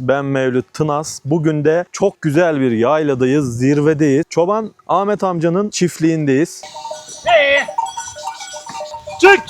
Ben Mevlüt Tınas. Bugün de çok güzel bir yayladayız, zirvedeyiz. Çoban Ahmet amcanın çiftliğindeyiz. Çık!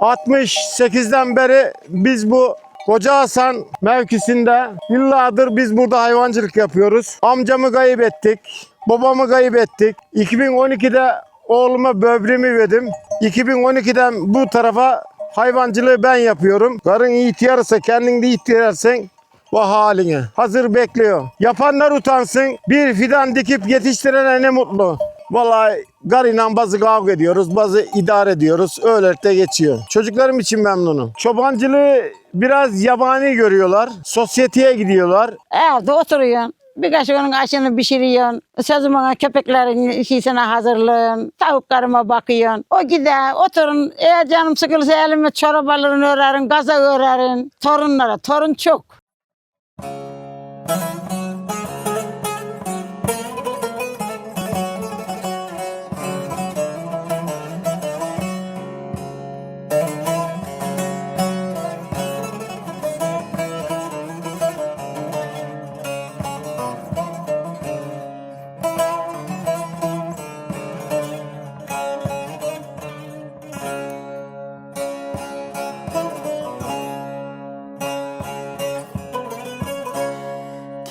68'den beri biz bu Koca Hasan mevkisinde yıllardır biz burada hayvancılık yapıyoruz. Amcamı kayıp ettik. Babamı kayıp ettik. 2012'de oğluma böbreğimi verdim. 2012'den bu tarafa hayvancılığı ben yapıyorum. Karın ihtiyarsa kendin de ihtiyarsen bu haline. Hazır bekliyor. Yapanlar utansın. Bir fidan dikip yetiştirene ne mutlu. Vallahi garıyla bazı kavga ediyoruz, bazı idare ediyoruz. Öyle geçiyor. Çocuklarım için memnunum. Çobancılığı biraz yabani görüyorlar. Sosyeteye gidiyorlar. Evde oturuyorsun. Birkaç onun aşını pişiriyorsun. Sözümün köpeklerin işisine hazırlığın. Tavuklarıma bakıyorsun. O gider oturun. Eğer canım sıkılırsa elime çorap alırım örerim. Gaza örerim. Torunlara. Torun çok.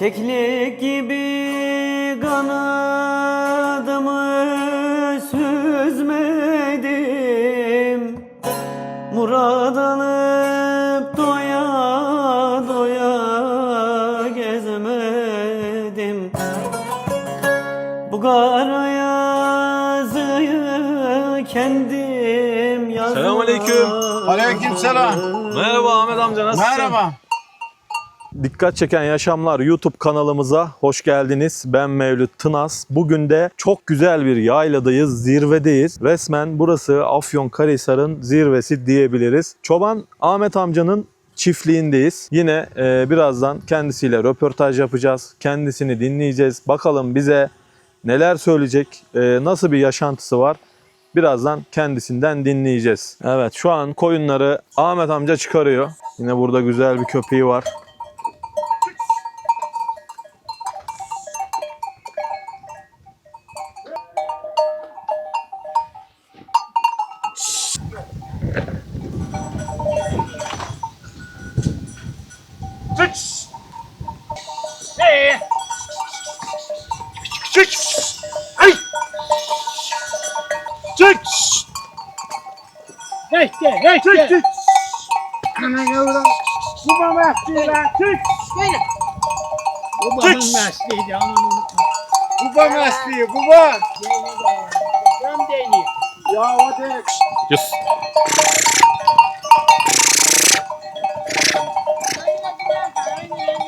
Keklik gibi kanadımı süzmedim Murad alıp doya doya gezemedim Bu kara yazıyı kendim yazdım Selamünaleyküm. Aleykümselam. Merhaba Ahmet amca nasılsın? Merhaba. Dikkat çeken yaşamlar YouTube kanalımıza hoş geldiniz. Ben Mevlüt Tınas. Bugün de çok güzel bir yayladayız, zirvedeyiz. Resmen burası Afyonkarahisar'ın zirvesi diyebiliriz. Çoban Ahmet amcanın çiftliğindeyiz. Yine e, birazdan kendisiyle röportaj yapacağız. Kendisini dinleyeceğiz. Bakalım bize neler söyleyecek, e, nasıl bir yaşantısı var. Birazdan kendisinden dinleyeceğiz. Evet şu an koyunları Ahmet amca çıkarıyor. Yine burada güzel bir köpeği var. Geçti, geçti. Çık! Çık! Ana yavrum. Bu bana lan! Çık! Bu babamın Çık. mesleğiydi aman unutma. Bu mesleği, bu bana! Tam değil. Ya hadi! Yes.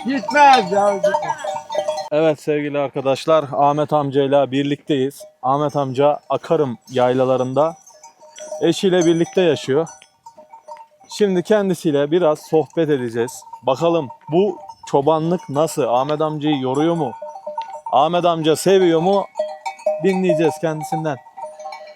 Gitmez ya! Evet sevgili arkadaşlar Ahmet amcayla birlikteyiz. Ahmet amca Akarım yaylalarında eşiyle birlikte yaşıyor. Şimdi kendisiyle biraz sohbet edeceğiz. Bakalım bu çobanlık nasıl? Ahmet amcayı yoruyor mu? Ahmet amca seviyor mu? Dinleyeceğiz kendisinden.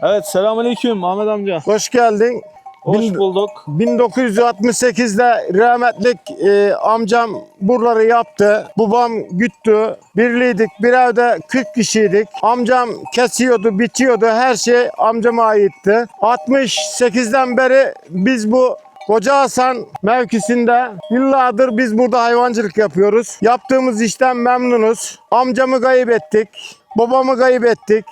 Evet selamünaleyküm Ahmet amca. Hoş geldin. Hoş Bin- bulduk. 1968'de rahmetlik e, amcam buraları yaptı. Babam güttü. Birliydik. Bir evde 40 kişiydik. Amcam kesiyordu, bitiyordu. Her şey amcama aitti. 68'den beri biz bu Koca Hasan mevkisinde yıllardır biz burada hayvancılık yapıyoruz. Yaptığımız işten memnunuz. Amcamı kayıp ettik. Babamı kayıp ettik.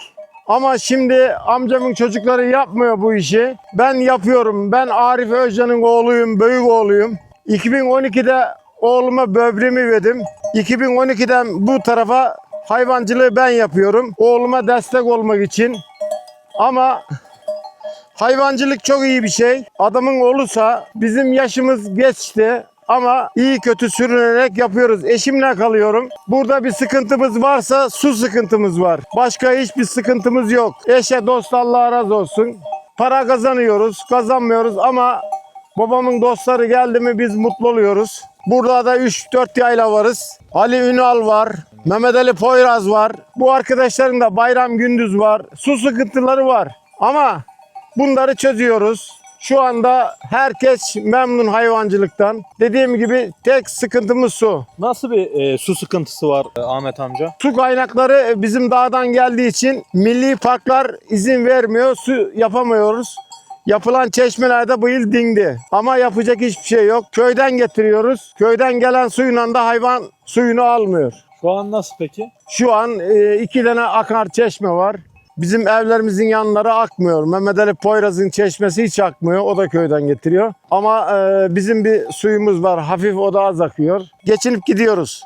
Ama şimdi amcamın çocukları yapmıyor bu işi. Ben yapıyorum. Ben Arif Özcan'ın oğluyum, büyük oğluyum. 2012'de oğluma böbreğimi verdim. 2012'den bu tarafa hayvancılığı ben yapıyorum. Oğluma destek olmak için. Ama hayvancılık çok iyi bir şey. Adamın olursa bizim yaşımız geçti. Ama iyi kötü sürünerek yapıyoruz. Eşimle kalıyorum. Burada bir sıkıntımız varsa su sıkıntımız var. Başka hiçbir sıkıntımız yok. Eşe dost Allah razı olsun. Para kazanıyoruz, kazanmıyoruz ama babamın dostları geldi mi biz mutlu oluyoruz. Burada da 3-4 yayla varız. Ali Ünal var. Mehmet Ali Poyraz var. Bu arkadaşların da Bayram Gündüz var. Su sıkıntıları var. Ama bunları çözüyoruz. Şu anda herkes memnun hayvancılıktan. Dediğim gibi tek sıkıntımız su. Nasıl bir e, su sıkıntısı var e, Ahmet amca? Su kaynakları bizim dağdan geldiği için milli parklar izin vermiyor. Su yapamıyoruz. Yapılan çeşmelerde bu yıl dindi. Ama yapacak hiçbir şey yok. Köyden getiriyoruz. Köyden gelen suyla da hayvan suyunu almıyor. Şu an nasıl peki? Şu an e, iki tane akar çeşme var. Bizim evlerimizin yanları akmıyor. Mehmet Ali Poyraz'ın çeşmesi hiç akmıyor. O da köyden getiriyor. Ama e, bizim bir suyumuz var. Hafif o da az akıyor. Geçinip gidiyoruz.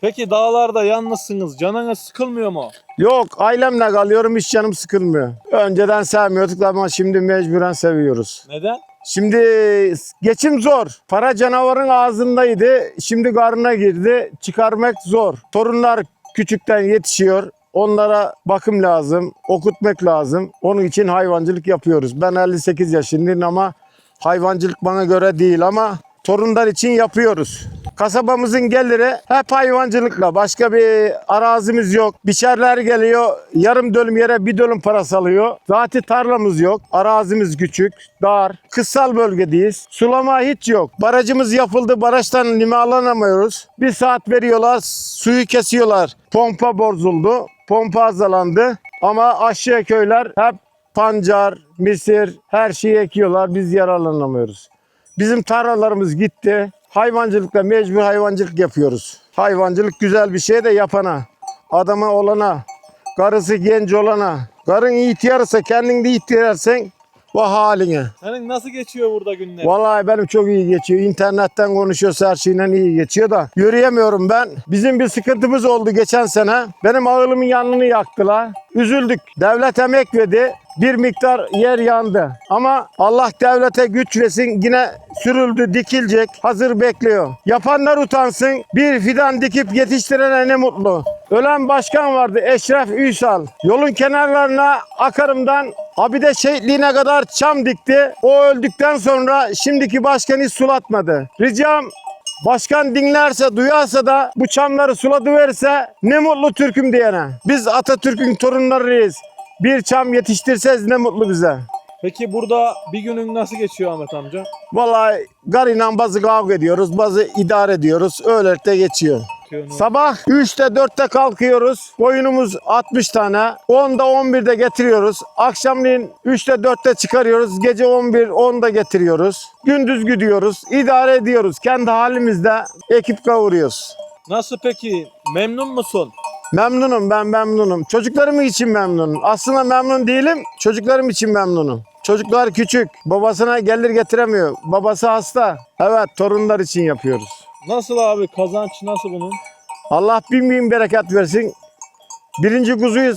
Peki dağlarda yalnızsınız. Canınız sıkılmıyor mu? Yok ailemle kalıyorum hiç canım sıkılmıyor. Önceden sevmiyorduk ama şimdi mecburen seviyoruz. Neden? Şimdi geçim zor. Para canavarın ağzındaydı. Şimdi karnına girdi. Çıkarmak zor. Torunlar küçükten yetişiyor. Onlara bakım lazım, okutmak lazım. Onun için hayvancılık yapıyoruz. Ben 58 yaşındayım ama hayvancılık bana göre değil ama torunlar için yapıyoruz. Kasabamızın geliri hep hayvancılıkla. Başka bir arazimiz yok. Biçerler geliyor. Yarım dönüm yere bir dönüm parası alıyor. Zaten tarlamız yok. Arazimiz küçük, dar. Kırsal bölgedeyiz. Sulama hiç yok. Barajımız yapıldı. Barajdan limalanamıyoruz. Bir saat veriyorlar. Suyu kesiyorlar. Pompa bozuldu. Pompa azalandı. Ama aşağı köyler hep pancar, misir her şeyi ekiyorlar. Biz yararlanamıyoruz. Bizim tarlalarımız gitti. Hayvancılıkla mecbur hayvancılık yapıyoruz. Hayvancılık güzel bir şey de yapana, adama olana, karısı genç olana, karın ihtiyarsa kendin de ihtiyarsen bu haline. Senin nasıl geçiyor burada günler? Vallahi benim çok iyi geçiyor. İnternetten konuşuyorsa her şeyle iyi geçiyor da yürüyemiyorum ben. Bizim bir sıkıntımız oldu geçen sene. Benim ağılımın yanını yaktılar. Üzüldük. Devlet emek verdi. Bir miktar yer yandı. Ama Allah devlete güç versin yine sürüldü, dikilecek. Hazır bekliyor. Yapanlar utansın. Bir fidan dikip yetiştirene ne mutlu. Ölen başkan vardı Eşref Üysal. Yolun kenarlarına akarımdan Abide şehitliğine kadar çam dikti. O öldükten sonra şimdiki başkan hiç sulatmadı. Ricam Başkan dinlerse, duyarsa da bu çamları suladıverirse ne mutlu Türk'üm diyene. Biz Atatürk'ün torunlarıyız. Bir çam yetiştirseniz ne mutlu bize. Peki burada bir günün nasıl geçiyor Ahmet amca? Vallahi garıyla bazı kavga ediyoruz, bazı idare ediyoruz. Öyle de geçiyor. Sabah 3'te 4'te kalkıyoruz. Koyunumuz 60 tane. 10'da 11'de getiriyoruz. Akşamleyin 3'te 4'te çıkarıyoruz. Gece 11 10'da getiriyoruz. Gündüz gidiyoruz. İdare ediyoruz. Kendi halimizde ekip kavuruyoruz. Nasıl peki? Memnun musun? Memnunum ben memnunum. Çocuklarım için memnunum. Aslında memnun değilim. Çocuklarım için memnunum. Çocuklar küçük. Babasına gelir getiremiyor. Babası hasta. Evet torunlar için yapıyoruz. Nasıl abi? Kazanç nasıl bunun? Allah bin bin bereket versin. Birinci kuzuyu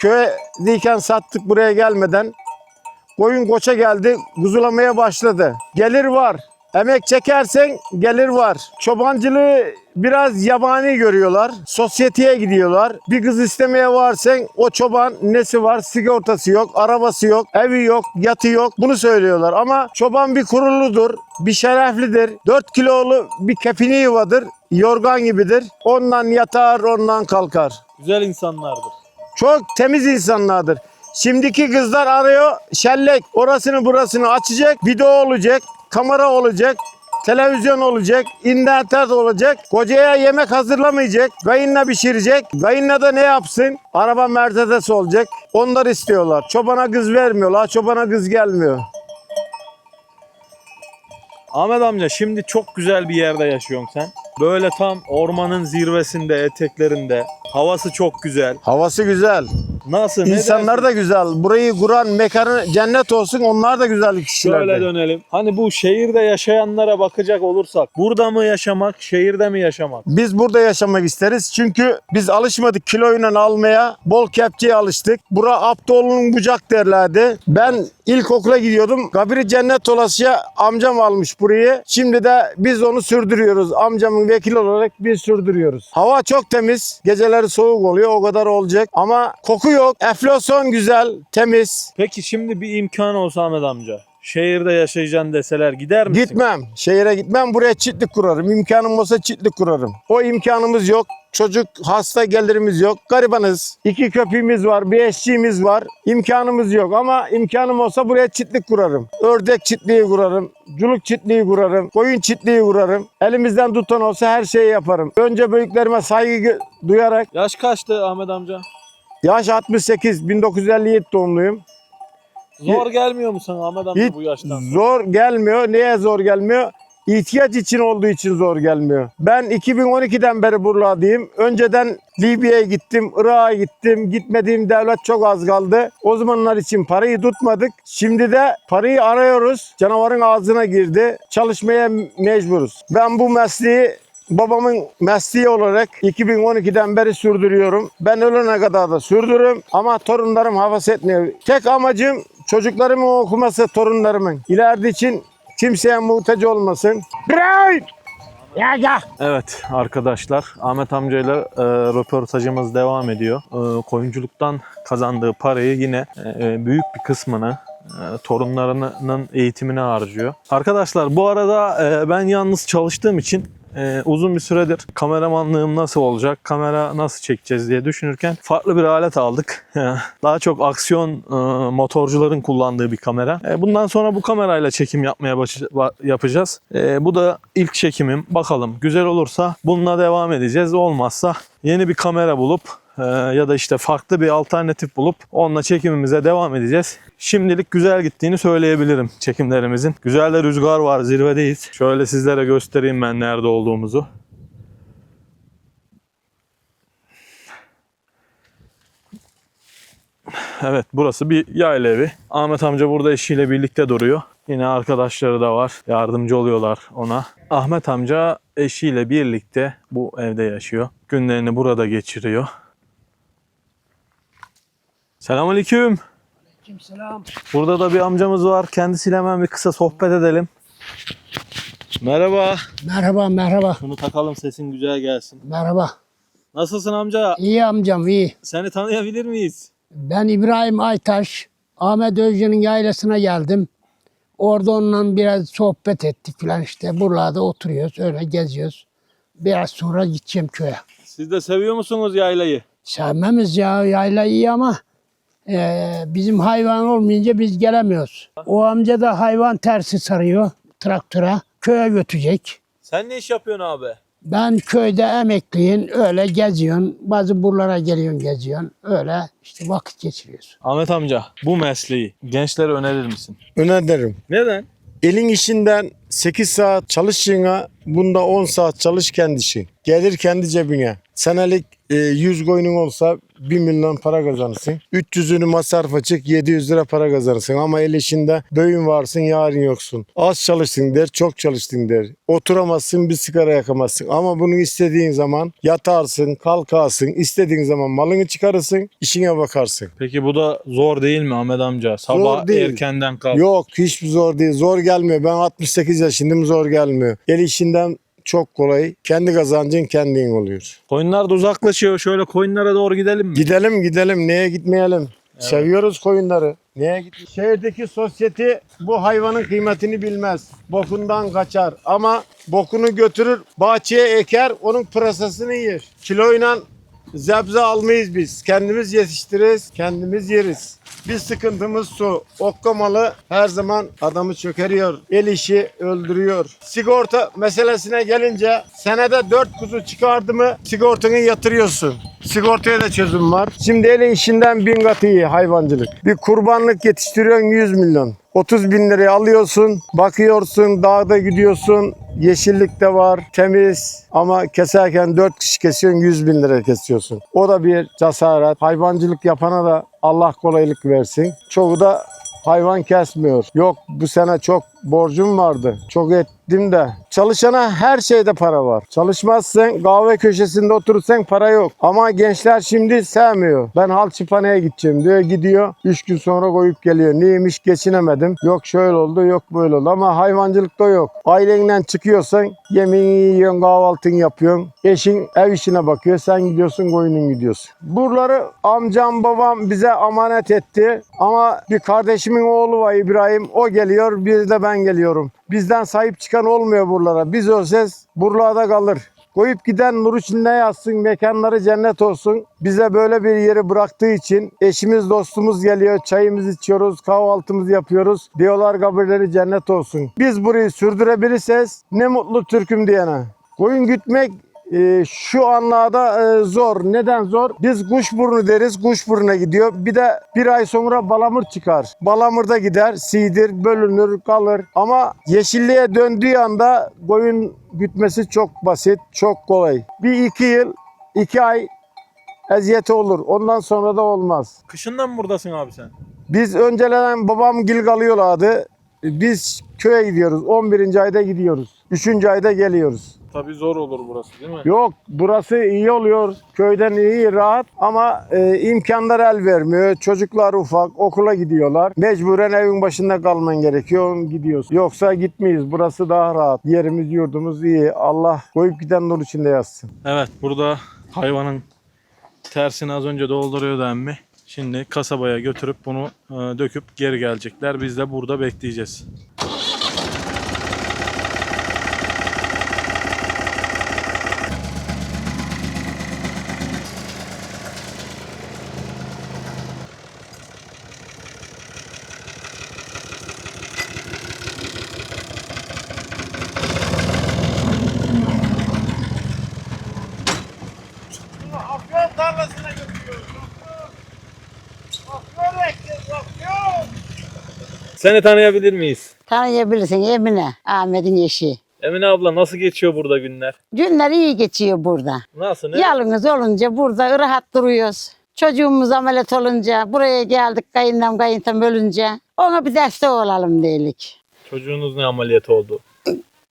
köye diyken sattık buraya gelmeden. Koyun koça geldi, kuzulamaya başladı. Gelir var. Emek çekersen gelir var. Çobancılığı biraz yabani görüyorlar. Sosyeteye gidiyorlar. Bir kız istemeye varsan o çoban nesi var? Sigortası yok, arabası yok, evi yok, yatı yok. Bunu söylüyorlar ama çoban bir kuruludur, bir şereflidir. 4 kilolu bir kepini yuvadır. Yorgan gibidir. Ondan yatar, ondan kalkar. Güzel insanlardır. Çok temiz insanlardır. Şimdiki kızlar arıyor şellek orasını burasını açacak video olacak kamera olacak televizyon olacak internet olacak. Kocaya yemek hazırlamayacak kayınla pişirecek. Kayınla da ne yapsın? Araba mercedes olacak. Onlar istiyorlar. Çobana kız vermiyorlar çobana kız gelmiyor. Ahmet amca şimdi çok güzel bir yerde yaşıyorsun sen. Böyle tam ormanın zirvesinde, eteklerinde. Havası çok güzel. havası güzel Nasıl? ne insanlar dersin? da güzel burayı kuran mekanı cennet olsun onlar da güzel kişiler Şöyle dönelim. Hani bu şehirde yaşayanlara bakacak olursak burada mı yaşamak, şehirde mi yaşamak? Biz burada yaşamak isteriz. Çünkü biz alışmadık kiloyla almaya. Bol kepçeye alıştık. Bura Abdoğlu'nun bucak derlerdi. Ben ilkokula gidiyordum. Kabiri cennet olasıya amcam almış burayı. Şimdi de biz onu sürdürüyoruz. Amcamın vekili olarak biz sürdürüyoruz. Hava çok temiz. Geceleri soğuk oluyor. O kadar olacak. Ama koku yok. Enflasyon güzel, temiz. Peki şimdi bir imkan olsa Ahmet amca. Şehirde yaşayacaksın deseler gider misin? Gitmem. Şehire gitmem. Buraya çiftlik kurarım. İmkanım olsa çiftlik kurarım. O imkanımız yok. Çocuk hasta gelirimiz yok. Garibanız. İki köpeğimiz var. Bir eşeğimiz var. İmkanımız yok ama imkanım olsa buraya çiftlik kurarım. Ördek çiftliği kurarım. Culuk çiftliği kurarım. Koyun çiftliği kurarım. Elimizden tutan olsa her şeyi yaparım. Önce büyüklerime saygı duyarak Yaş kaçtı Ahmet amca? yaş 68 1957 doğumluyum. Zor gelmiyor mu sana Ahmet amca Hiç bu yaştan? Zor gelmiyor. Neye zor gelmiyor? İhtiyaç için olduğu için zor gelmiyor. Ben 2012'den beri buralardayım. Önceden Libya'ya gittim, Irak'a gittim. Gitmediğim devlet çok az kaldı. O zamanlar için parayı tutmadık. Şimdi de parayı arıyoruz. Canavarın ağzına girdi. Çalışmaya mecburuz. Ben bu mesleği babamın mesleği olarak 2012'den beri sürdürüyorum. Ben ölene kadar da sürdürürüm ama torunlarım havas etmiyor. Tek amacım çocuklarımın okuması torunlarımın. İleride için kimseye muhtaç olmasın. Brian! Ya ya. Evet arkadaşlar Ahmet amcayla e, röportajımız devam ediyor. E, koyunculuktan kazandığı parayı yine e, büyük bir kısmını e, torunlarının eğitimine harcıyor. Arkadaşlar bu arada e, ben yalnız çalıştığım için e, uzun bir süredir kameramanlığım nasıl olacak, kamera nasıl çekeceğiz diye düşünürken farklı bir alet aldık. Daha çok aksiyon e, motorcuların kullandığı bir kamera. E, bundan sonra bu kamerayla çekim yapmaya baş- ba- yapacağız. E, bu da ilk çekimim. Bakalım güzel olursa bununla devam edeceğiz. Olmazsa yeni bir kamera bulup ya da işte farklı bir alternatif bulup onunla çekimimize devam edeceğiz. Şimdilik güzel gittiğini söyleyebilirim çekimlerimizin. Güzel de rüzgar var zirvedeyiz. Şöyle sizlere göstereyim ben nerede olduğumuzu. Evet burası bir yayla evi. Ahmet amca burada eşiyle birlikte duruyor. Yine arkadaşları da var. Yardımcı oluyorlar ona. Ahmet amca eşiyle birlikte bu evde yaşıyor. Günlerini burada geçiriyor. Selamünaleyküm. Kimselam. Burada da bir amcamız var. Kendisiyle hemen bir kısa sohbet edelim. Merhaba. Merhaba merhaba. Şunu takalım sesin güzel gelsin. Merhaba. Nasılsın amca? İyi amcam iyi. Seni tanıyabilir miyiz? Ben İbrahim Aytaş. Ahmet Özcan'ın yaylasına geldim. Orada onunla biraz sohbet ettik falan işte. Buralarda oturuyoruz öyle geziyoruz. Biraz sonra gideceğim köye. Siz de seviyor musunuz yaylayı? Sevmemiz ya yayla iyi ama eee, bizim hayvan olmayınca biz gelemiyoruz. O amca da hayvan tersi sarıyor traktöre. Köye götürecek. Sen ne iş yapıyorsun abi? Ben köyde emekliyim. Öyle geziyorsun. Bazı buralara geliyorsun geziyorsun. Öyle işte vakit geçiriyorsun. Ahmet amca bu mesleği gençlere önerir misin? Öneririm. Neden? Elin işinden 8 saat çalıştığına bunda 10 saat çalış kendi işin. Gelir kendi cebine. Senelik e, 100 koyunun olsa 1 milyon para kazanırsın. 300'ünü masraf çık 700 lira para kazanırsın. Ama el işinde böğün varsın yarın yoksun. Az çalıştın der çok çalıştın der. Oturamazsın bir sigara yakamazsın. Ama bunu istediğin zaman yatarsın kalkarsın. istediğin zaman malını çıkarırsın işine bakarsın. Peki bu da zor değil mi Ahmet amca? Sabah değil. erkenden kalk. Yok hiçbir zor değil. Zor gelmiyor. Ben 68 yaşındayım zor gelmiyor. El işinden çok kolay. Kendi kazancın kendin oluyor. Koyunlar da uzaklaşıyor. Şöyle koyunlara doğru gidelim mi? Gidelim gidelim. Neye gitmeyelim? Seviyoruz koyunları. Neye git? Şehirdeki sosyete bu hayvanın kıymetini bilmez. Bokundan kaçar ama bokunu götürür bahçeye eker onun pırasasını yer. Kiloyla zebze almayız biz. Kendimiz yetiştiririz, kendimiz yeriz. Bir sıkıntımız su. Okkamalı her zaman adamı çökeriyor. El işi öldürüyor. Sigorta meselesine gelince senede 4 kuzu çıkardı mı sigortanı yatırıyorsun. Sigortaya da çözüm var. Şimdi el işinden bin kat iyi hayvancılık. Bir kurbanlık yetiştiriyorsun 100 milyon. 30 bin liraya alıyorsun, bakıyorsun, dağda gidiyorsun, yeşillik de var, temiz ama keserken 4 kişi kesiyorsun 100 bin lira kesiyorsun. O da bir cesaret. Hayvancılık yapana da Allah kolaylık versin. Çoğu da hayvan kesmiyor. Yok bu sene çok borcum vardı. Çok ettim de. Çalışana her şeyde para var. Çalışmazsan kahve köşesinde oturursan para yok. Ama gençler şimdi sevmiyor. Ben halçıpaneye gideceğim diyor. Gidiyor. 3 gün sonra koyup geliyor. Neymiş geçinemedim. Yok şöyle oldu yok böyle oldu. Ama hayvancılıkta yok. Ailenle çıkıyorsan yemeğini yiyorsun kahvaltını yapıyorsun. Eşin ev işine bakıyor. Sen gidiyorsun koyunun gidiyorsun. Buraları amcam babam bize emanet etti. Ama bir kardeşimin oğlu var İbrahim. O geliyor. Bir de ben geliyorum. Bizden sahip çıkan olmuyor buralara. Biz ölsez buralarda kalır. Koyup giden nur içinde yatsın, mekanları cennet olsun. Bize böyle bir yeri bıraktığı için eşimiz dostumuz geliyor, çayımızı içiyoruz, kahvaltımızı yapıyoruz. Diyorlar kabirleri cennet olsun. Biz burayı sürdürebilirseniz ne mutlu Türk'üm diyene. Koyun gütmek e, şu anlarda e, zor. Neden zor? Biz kuşburnu deriz, kuşburnu'na gidiyor. Bir de bir ay sonra balamır çıkar. Balamırda gider, sidir, bölünür, kalır. Ama yeşilliğe döndüğü anda koyun gütmesi çok basit, çok kolay. Bir iki yıl, iki ay eziyeti olur. Ondan sonra da olmaz. Kışından mı buradasın abi sen? Biz önceden babam gil kalıyorlardı. Biz köye gidiyoruz. 11. ayda gidiyoruz. 3. ayda geliyoruz. Tabii zor olur burası değil mi? Yok burası iyi oluyor. Köyden iyi rahat ama e, imkanlar el vermiyor. Çocuklar ufak okula gidiyorlar. Mecburen evin başında kalman gerekiyor. Gidiyorsun. Yoksa gitmeyiz. Burası daha rahat. Yerimiz yurdumuz iyi. Allah koyup giden nur içinde yazsın. Evet burada hayvanın tersini az önce dolduruyordu emmi. Şimdi kasabaya götürüp bunu e, döküp geri gelecekler. Biz de burada bekleyeceğiz. Seni tanıyabilir miyiz? Tanıyabilirsin Emine, Ahmet'in eşi. Emine abla nasıl geçiyor burada günler? Günler iyi geçiyor burada. Nasıl? Ne? Yalnız olunca burada rahat duruyoruz. Çocuğumuz ameliyat olunca buraya geldik kayınlam kayıntam ölünce ona bir destek olalım dedik. Çocuğunuz ne ameliyat oldu?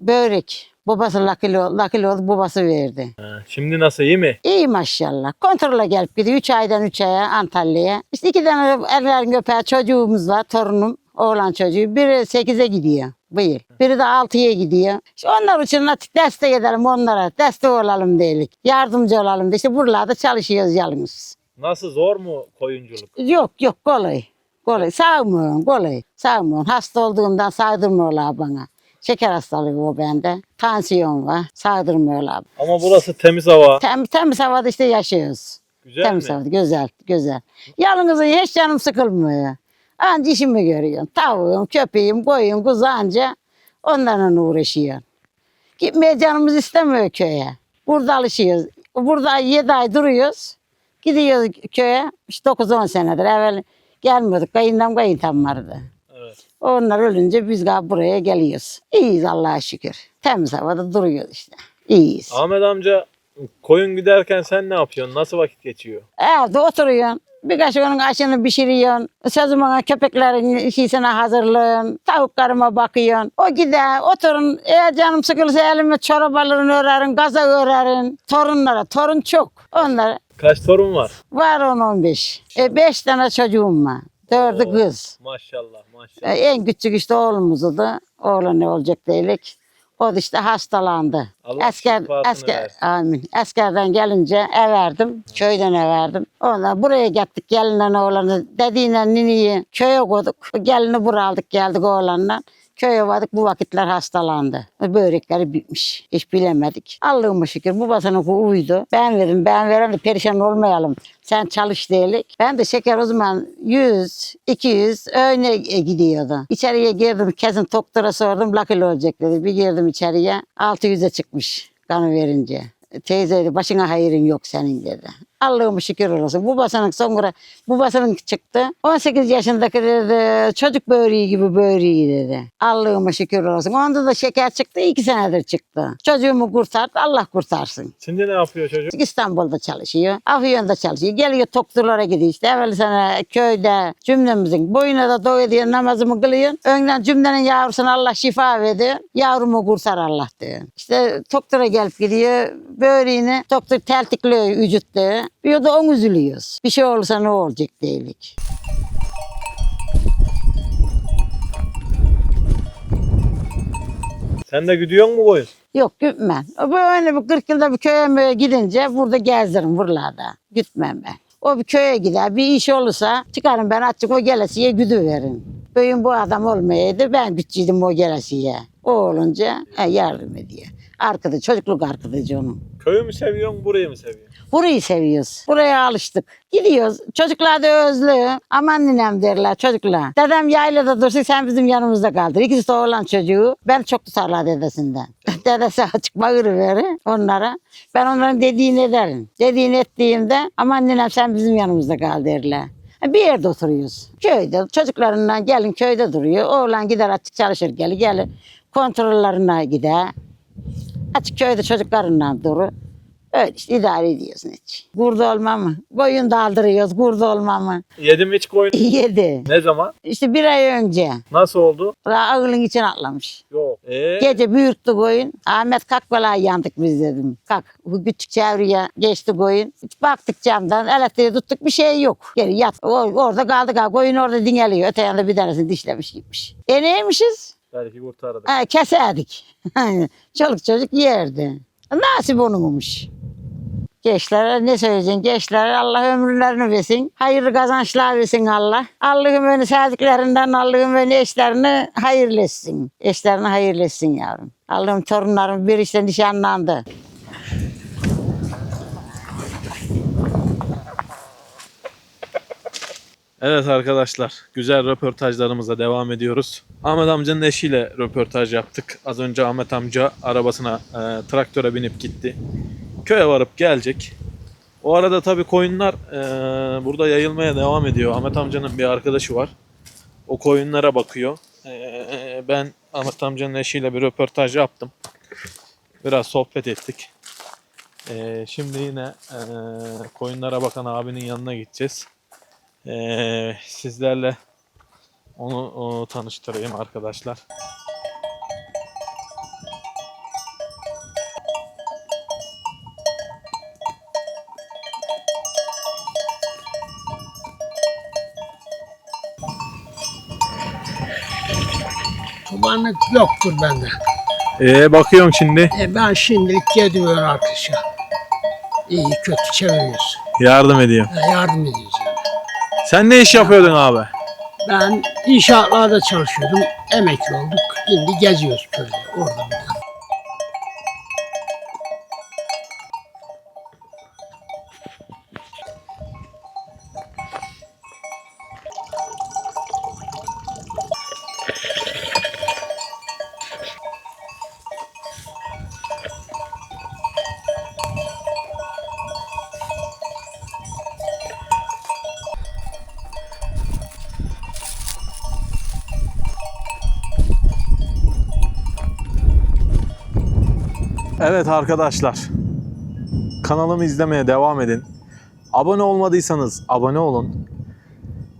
Börek. Babası lakili, lakili oldu babası verdi. Ha, şimdi nasıl iyi mi? İyi maşallah. Kontrole gelip gidiyor. Üç aydan üç aya Antalya'ya. İşte iki tane ellerin öper çocuğumuz var. Torunum. Oğlan çocuğu. Biri sekize gidiyor bu yıl. Biri de altıya gidiyor. İşte onlar için artık destek edelim onlara. Destek olalım dedik. Yardımcı olalım diye. İşte buralarda çalışıyoruz yalnız. Nasıl zor mu koyunculuk? Yok yok kolay. Kolay. Sağmıyorum kolay. Sağmıyorum. Hasta olduğumdan sağdırmıyorlar bana. Şeker hastalığı o bende. Tansiyon var. Sağdırmıyorlar. Ama burası temiz hava. Tem, temiz havada işte yaşıyoruz. Güzel temiz mi? havada güzel güzel. Yalnız hiç canım sıkılmıyor. Anca işimi görüyorum. Tavuğum, köpeğim, koyun, kuzu anca onlarla uğraşıyor. Gitmeye canımız istemiyor köye. Burada alışıyoruz. Burada 7 ay duruyoruz. Gidiyoruz köye. İşte 9-10 senedir. Evvel gelmiyorduk. Kayınlam kayıntam vardı. Evet. Onlar ölünce biz galiba buraya geliyoruz. İyiyiz Allah'a şükür. Temiz havada duruyoruz işte. İyiyiz. Ahmet amca koyun giderken sen ne yapıyorsun? Nasıl vakit geçiyor? Evde oturuyorsun. Birkaç onun aşını pişiriyorsun. Sözüm ona köpeklerin işisine hazırlıyorsun. Tavuklarıma bakıyorsun. O gider oturun. Eğer canım sıkılırsa elime çorap alırım örerim. Gaza örerim. Torunlara. Torun çok. Onlar Kaç torun var? var 10-15. E, beş tane çocuğum var. Dördü Oo. kız. Maşallah maşallah. E, en küçük işte oğlumuzdu da. Oğlan ne olacak değilik. O da işte hastalandı. Allah asker, versin. amin. Askerden gelince ev verdim. Köyden ev verdim. Ondan buraya gittik gelinle oğlanı. Dediğinle nineyi köye koyduk. Gelini buraya aldık geldik oğlanla. Köye vardık bu vakitler hastalandı. Börekleri bitmiş. Hiç bilemedik. Allah'ıma şükür babasının uydu. Ben verdim ben veren de perişan olmayalım. Sen çalış diyelik. Ben de şeker o zaman 100, 200 öğüne gidiyordu. İçeriye girdim kesin doktora sordum lakil olacak dedi. Bir girdim içeriye 600'e çıkmış kanı verince. Teyze dedi başına hayırın yok senin dedi. Allah'ıma şükür olsun. Babasının sonra babasının çıktı. 18 yaşındaki dedi çocuk böreği gibi böreği dedi. Allah'ıma şükür olsun. Onda da şeker çıktı. iki senedir çıktı. Çocuğumu kurtardı. Allah kurtarsın. Şimdi ne yapıyor çocuk? İstanbul'da çalışıyor. Afyon'da çalışıyor. Geliyor doktorlara gidiyor işte. Evvel sene köyde cümlemizin boyuna da doyuyor diye namazımı kılıyor. Önden cümlenin yavrusuna Allah şifa veriyor. Yavrumu kurtar Allah diyor. İşte doktora gelip gidiyor. Böreğini doktor teltikliyor vücutta. Bir de onu üzülüyoruz. Bir şey olursa ne olacak değilik. Sen de gidiyor mu koyun? Yok gitmem. Böyle bir 40 yılda bir köye möye gidince burada gezdiririm buralarda. Gitmem ben. O bir köye gider bir iş olursa çıkarım ben açık o gelesiye güdüverin. Bugün bu adam olmayaydı ben güççüydüm o gelesiye. O olunca he, yardım ediyor. Arkadaş, çocukluk arkadaşı onun. Köyü mü seviyorsun, burayı mı seviyorsun? Burayı seviyoruz. Buraya alıştık. Gidiyoruz. Çocuklar da özlü. Aman ninem derler çocuklar. Dedem yaylada dursun sen bizim yanımızda kaldır. İkisi de oğlan çocuğu. Ben çok tutarlar dedesinden. Dedesi açık verir onlara. Ben onların dediğini ederim. Dediğini ettiğimde aman ninem sen bizim yanımızda kal derler. Bir yerde oturuyoruz. Köyde çocuklarından gelin köyde duruyor. Oğlan gider açık çalışır gelir. Gelir kontrollerine gider. Açık köyde çocuklarından durur. Öyle işte idare ediyorsun hiç. Kurdu olma mı? Koyun daldırıyoruz kurdu olma mı? Yedim hiç koyun. Yedi. Ne zaman? İşte bir ay önce. Nasıl oldu? Daha ağılın için atlamış. Yok. Ee, Gece büyüktü koyun. Ahmet kalk bela yandık biz dedim. Kalk. Bu küçük çevreye geçti koyun. Hiç baktık camdan elektriği tuttuk bir şey yok. Geri yat. O, orada kaldık ha. Koyun orada dingeliyor. Öte yanda bir tanesini dişlemiş gitmiş. E neymişiz? belki kurtardı. Ha, keserdik. Çoluk çocuk yerdi. Nasip onunmuş. Gençlere ne söyleyeceksin? Gençlere Allah ömürlerini versin. Hayırlı kazançlar versin Allah. Allah'ım beni sevdiklerinden Allah'ım beni eşlerini hayırlı etsin. Eşlerini hayırlı etsin yavrum. Allah'ım torunlarım bir işte nişanlandı. Evet arkadaşlar, güzel röportajlarımıza devam ediyoruz. Ahmet amcanın eşiyle röportaj yaptık. Az önce Ahmet amca arabasına, e, traktöre binip gitti. Köye varıp gelecek. O arada tabii koyunlar e, burada yayılmaya devam ediyor. Ahmet amcanın bir arkadaşı var. O koyunlara bakıyor. E, ben Ahmet amcanın eşiyle bir röportaj yaptım. Biraz sohbet ettik. E, şimdi yine e, koyunlara bakan abinin yanına gideceğiz. Ee, sizlerle onu, onu tanıştırayım arkadaşlar. Çobanlık yoktur bende. Ee, bakıyorum şimdi. E ben şimdilik gidiyorum arkadaşa. İyi kötü çeviriyoruz. Yardım ediyorum. E, yardım ediyoruz yani. Sen ne iş yapıyordun abi? Ben inşaatlarda çalışıyordum. Emekli olduk. Şimdi geziyoruz köyde. Orada Evet arkadaşlar. Kanalımı izlemeye devam edin. Abone olmadıysanız abone olun.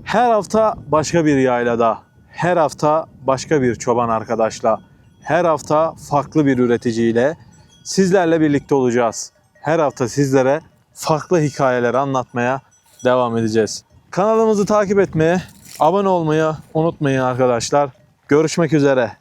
Her hafta başka bir yaylada, her hafta başka bir çoban arkadaşla, her hafta farklı bir üreticiyle sizlerle birlikte olacağız. Her hafta sizlere farklı hikayeler anlatmaya devam edeceğiz. Kanalımızı takip etmeye, abone olmayı unutmayın arkadaşlar. Görüşmek üzere.